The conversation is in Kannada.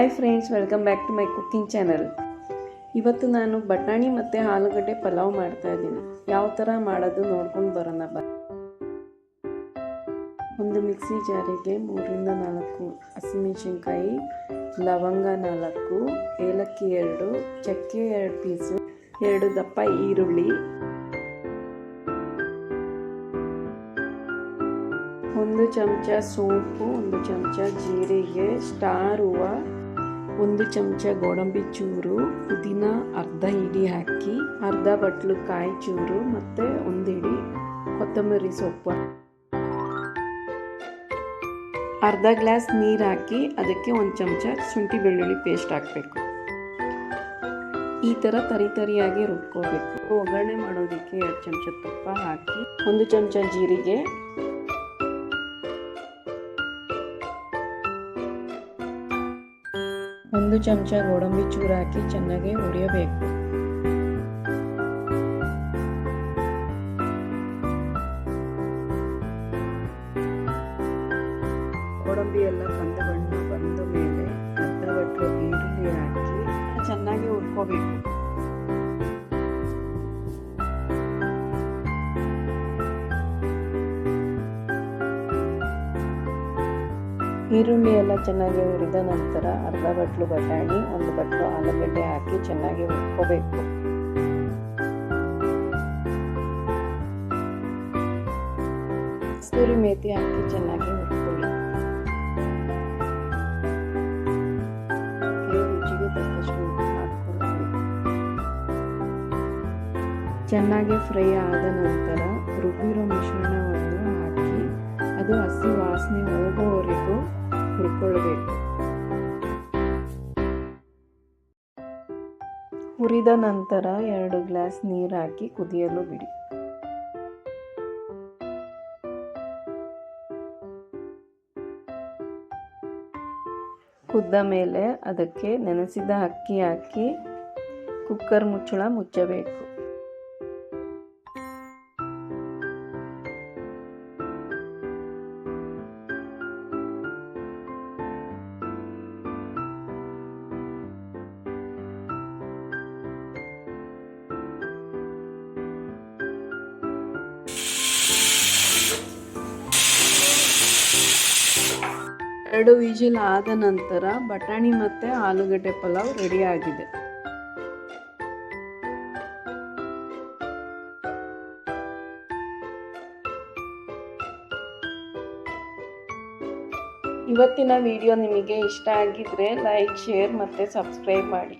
Hi friends welcome back to my cooking channel ಇವತ್ತು ನಾನು ಬಟಾಣಿ ಮತ್ತು ಆಲೂಗಡ್ಡೆ ಪಲಾವ್ ಮಾಡ್ತಾ ಇದ್ದೀನಿ. ಯಾವ ಥರ ಮಾಡೋದು ನೋಡ್ಕೊಂಡು ಬರೋಣ ಬ. ಒಂದು ಮಿಕ್ಸಿ ಜಾರಿಗೆ ಮೂರರಿಂದ ನಾಲ್ಕು ಹಸಿಮೆಣಸಿನ್ಕಾಯಿ, ಲವಂಗ ನಾಲ್ಕು, ಏಲಕ್ಕಿ ಎರಡು, ಚಕ್ಕೆ ಎರಡು ಪೀಸು, ಎರಡು ದಪ್ಪ ಈರುಳ್ಳಿ, ಒಂದು ಚಮಚ ಸೋಂಪು, ಒಂದು ಚಮಚ ಜೀರಿಗೆ, ಸ್ಟಾರ್ ಹೂವು ಒಂದು ಚಮಚ ಗೋಡಂಬಿ ಚೂರು, ಪುದೀನ ಅರ್ಧ ಹಿಡಿ ಹಾಕಿ, ಅರ್ಧ ಬಟ್ಲು ಕಾಯಿ ಚೂರು ಮತ್ತು ಒಂದು ಹಿಡಿ ಕೊತ್ತಂಬರಿ ಸೊಪ್ಪು ಅರ್ಧ ಗ್ಲಾಸ್ ನೀರು ಹಾಕಿ ಅದಕ್ಕೆ ಒಂದು ಚಮಚ ಶುಂಠಿ ಬೆಳ್ಳುಳ್ಳಿ ಪೇಸ್ಟ್ ಹಾಕಬೇಕು. ಈ ಥರ ತರಿ ತರಿಯಾಗಿ ರುಬ್ಕೋಬೇಕು. ಒಗ್ಗರಣೆ ಮಾಡೋದಕ್ಕೆ ಎರಡು ಚಮಚ ತುಪ್ಪ ಹಾಕಿ, ಒಂದು ಚಮಚ ಜೀರಿಗೆ ಒಂದು ಚಮಚ ಗೋಡಂಬಿ ಚೂರು ಹಾಕಿ ಚೆನ್ನಾಗಿ ಹುರಿಯಬೇಕು. ಗೋಡಂಬಿ ಎಲ್ಲ ಕಂದ ಬಣ್ಣ ಬಂದ ಮೇಲೆ ಅರ್ಧ ಬಟ್ಲು ಈರುಳ್ಳಿ ಹಾಕಿ ಚೆನ್ನಾಗಿ ಹುರ್ಕೋಬೇಕು. ಈರುಳ್ಳಿ ಎಲ್ಲ ಚೆನ್ನಾಗಿ ಹುರಿದ ನಂತರ ಅರ್ಧ ಬಟ್ಲು ಬಟಾಣಿ, ಒಂದು ಬಟ್ಲು ಆಲೂಗಡ್ಡೆ ಹಾಕಿ ಚೆನ್ನಾಗಿ ಹುರ್ಕೋಬೇಕು. ಕಸ್ತೂರಿ ಮೇಥಿ ಹಾಕಿ ಚೆನ್ನಾಗಿ ರುಚಿಗೆ ತಕ್ಕಷ್ಟು ಚೆನ್ನಾಗಿ ಫ್ರೈ ಆದ ನಂತರ ರುಬ್ಬಿರೋ ಮಿಶ್ರಣವನ್ನು ಹಾಕಿ, ಅದು ಹಸಿ ವಾಸನೆ ಹೋಗೋವರೆಗೂ ಹುರ್ಕೊಳ್ಬೇಕು ಹುರಿದ ನಂತರ ಎರಡು ಗ್ಲಾಸ್ ನೀರು ಹಾಕಿ ಕುದಿಯಲು ಬಿಡಿ. ಕುದ್ದ ಮೇಲೆ ಅದಕ್ಕೆ ನೆನೆಸಿದ ಅಕ್ಕಿ ಹಾಕಿ, ಕುಕ್ಕರ್ ಮುಚ್ಚಳ ಮುಚ್ಚಬೇಕು. ಎರಡು ವಿಜಿಲ್ ಆದ ನಂತರ ಬಟಾಣಿ ಮತ್ತು ಆಲೂಗಡ್ಡೆ ಪಲಾವ್ ರೆಡಿ ಆಗಿದೆ. ಇವತ್ತಿನ ವಿಡಿಯೋ ನಿಮಗೆ ಇಷ್ಟ ಆಗಿದ್ರೆ ಲೈಕ್ ಶೇರ್ ಮತ್ತು ಸಬ್ಸ್ಕ್ರೈಬ್ ಮಾಡಿ.